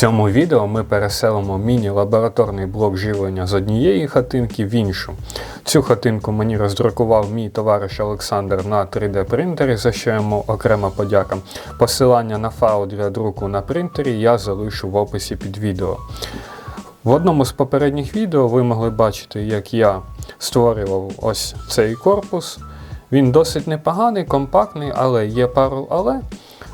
цьому відео ми переселимо міні-лабораторний блок живлення з однієї хатинки в іншу. Цю хатинку мені роздрукував мій товариш Олександр на 3D принтері, за що йому окрема подяка. Посилання на файл для друку на принтері я залишу в описі під відео. В одному з попередніх відео ви могли бачити, як я створював ось цей корпус. Він досить непоганий, компактний, але є пару але.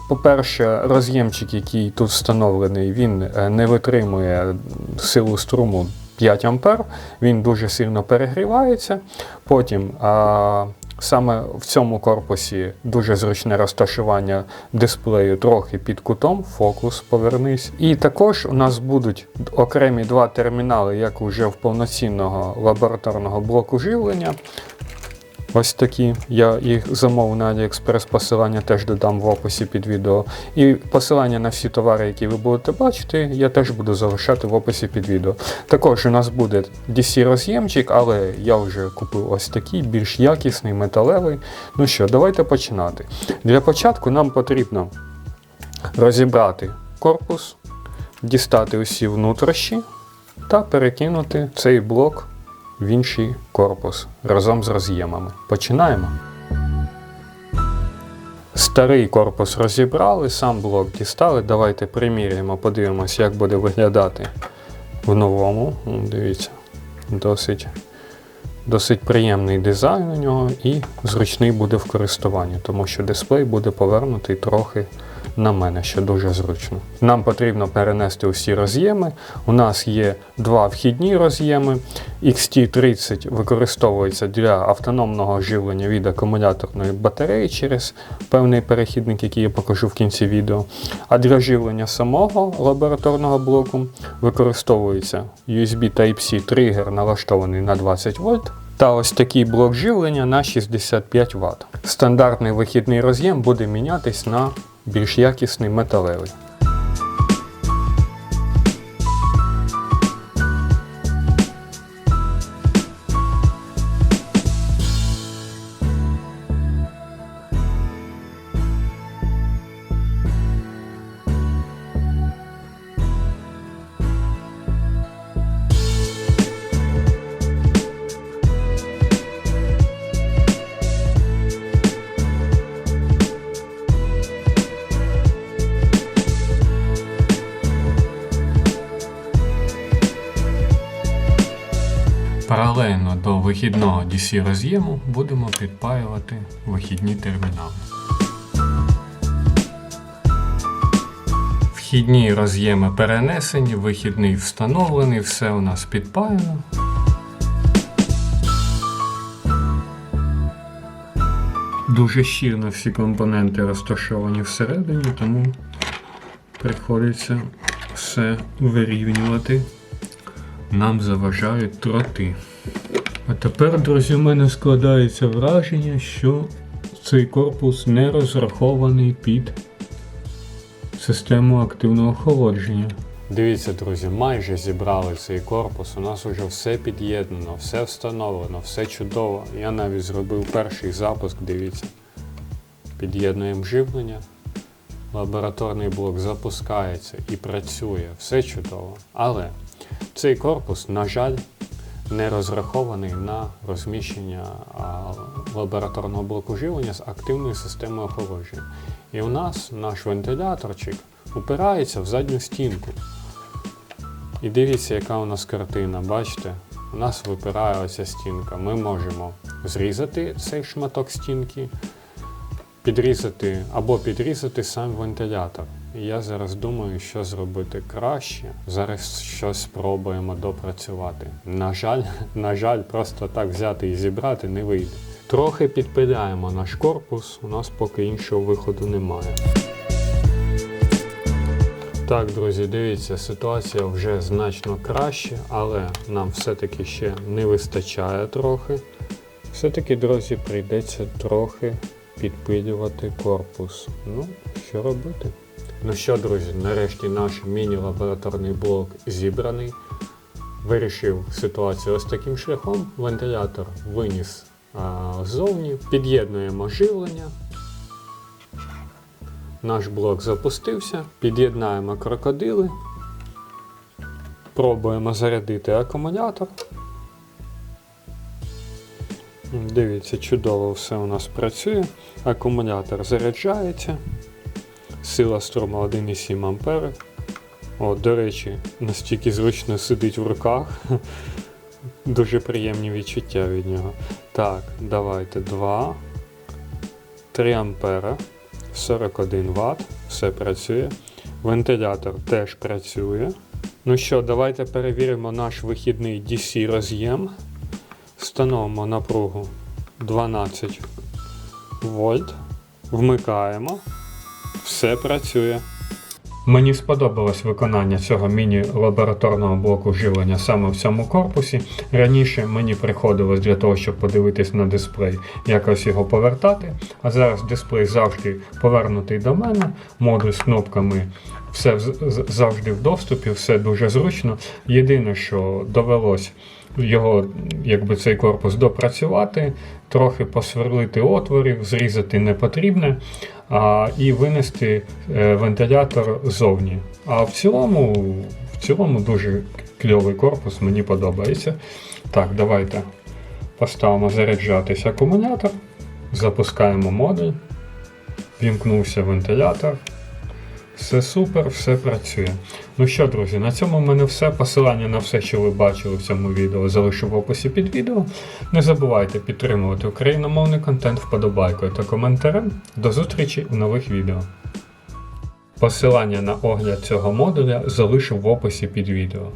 По-перше, роз'ємчик, який тут встановлений, він е, не витримує силу струму 5 А, він дуже сильно перегрівається. Потім а, саме в цьому корпусі дуже зручне розташування дисплею трохи під кутом, фокус повернись. І також у нас будуть окремі два термінали, як уже в повноцінного лабораторного блоку живлення. Ось такі. Я їх замовив на AliExpress, посилання теж додам в описі під відео. І посилання на всі товари, які ви будете бачити, я теж буду залишати в описі під відео. Також у нас буде DC роз'ємчик, але я вже купив ось такий, більш якісний, металевий. Ну що, давайте починати. Для початку нам потрібно розібрати корпус, дістати усі внутрішні та перекинути цей блок в інший корпус разом з роз'ємами. Починаємо. Старий корпус розібрали, сам блок дістали. Давайте приміряємо, подивимось, як буде виглядати в новому. Ну, Дивіться, досить, досить приємний дизайн у нього і зручний буде в користуванні, тому що дисплей буде повернутий трохи на мене, що дуже зручно. Нам потрібно перенести усі роз'єми. У нас є два вхідні роз'єми. XT30 використовується для автономного живлення від акумуляторної батареї через певний перехідник, який я покажу в кінці відео. А для живлення самого лабораторного блоку використовується USB Type-C тригер, налаштований на 20 вольт. Та ось такий блок живлення на 65 Вт. Стандартний вихідний роз'єм буде мінятись на більш якісний металевий. Паралельно до вихідного DC роз'єму будемо підпаювати вихідні термінали. Вхідні роз'єми перенесені, вихідний встановлений, все у нас підпаяно. Дуже щільно всі компоненти розташовані всередині, тому приходиться все вирівнювати нам заважають троти. А тепер, друзі, в мене складається враження, що цей корпус не розрахований під систему активного охолодження. Дивіться, друзі, майже зібрали цей корпус. У нас вже все під'єднано, все встановлено, все чудово. Я навіть зробив перший запуск, дивіться. Під'єднуємо живлення. Лабораторний блок запускається і працює, все чудово. Але цей корпус, на жаль, не розрахований на розміщення лабораторного блоку живлення з активною системою охолодження. І у нас наш вентиляторчик упирається в задню стінку. І дивіться, яка у нас картина, бачите? У нас випирає оця стінка. Ми можемо зрізати цей шматок стінки, підрізати або підрізати сам вентилятор. Я зараз думаю, що зробити краще. Зараз щось спробуємо допрацювати. На жаль, на жаль, просто так взяти і зібрати не вийде. Трохи підпиляємо наш корпус, у нас поки іншого виходу немає. Так, друзі, дивіться, ситуація вже значно краще, але нам все-таки ще не вистачає трохи. Все-таки, друзі, прийдеться трохи підпилювати корпус. Ну, що робити? Ну що, друзі, нарешті наш міні-лабораторний блок зібраний. Вирішив ситуацію ось таким шляхом. Вентилятор виніс ззовні, під'єднуємо живлення. Наш блок запустився, під'єднаємо крокодили Пробуємо зарядити акумулятор. Дивіться, чудово все у нас працює. Акумулятор заряджається. Сила струму 1,7 А. О, до речі, настільки зручно сидить в руках. Дуже приємні відчуття від нього. Так, давайте 2, 3 ампера, 41 Вт, все працює. Вентилятор теж працює. Ну що, давайте перевіримо наш вихідний DC роз'єм. Встановимо напругу 12 вольт. Вмикаємо. Все працює. Мені сподобалось виконання цього міні-лабораторного блоку живлення саме в цьому корпусі. Раніше мені приходилось для того, щоб подивитись на дисплей, якось його повертати. А зараз дисплей завжди повернутий до мене, модуль з кнопками. Все завжди в доступі, все дуже зручно. Єдине, що довелось його, якби цей корпус допрацювати, трохи посверлити отворів, зрізати не потрібне, а, і винести е, вентилятор зовні. А в цілому, в цілому дуже кльовий корпус, мені подобається. Так, давайте поставимо заряджатись акумулятор, запускаємо модуль, вімкнувся вентилятор. Все супер, все працює. Ну що, друзі, на цьому в мене все. Посилання на все, що ви бачили в цьому відео, залишу в описі під відео. Не забувайте підтримувати україномовний контент вподобайкою та коментарем. До зустрічі у нових відео. Посилання на огляд цього модуля залишу в описі під відео.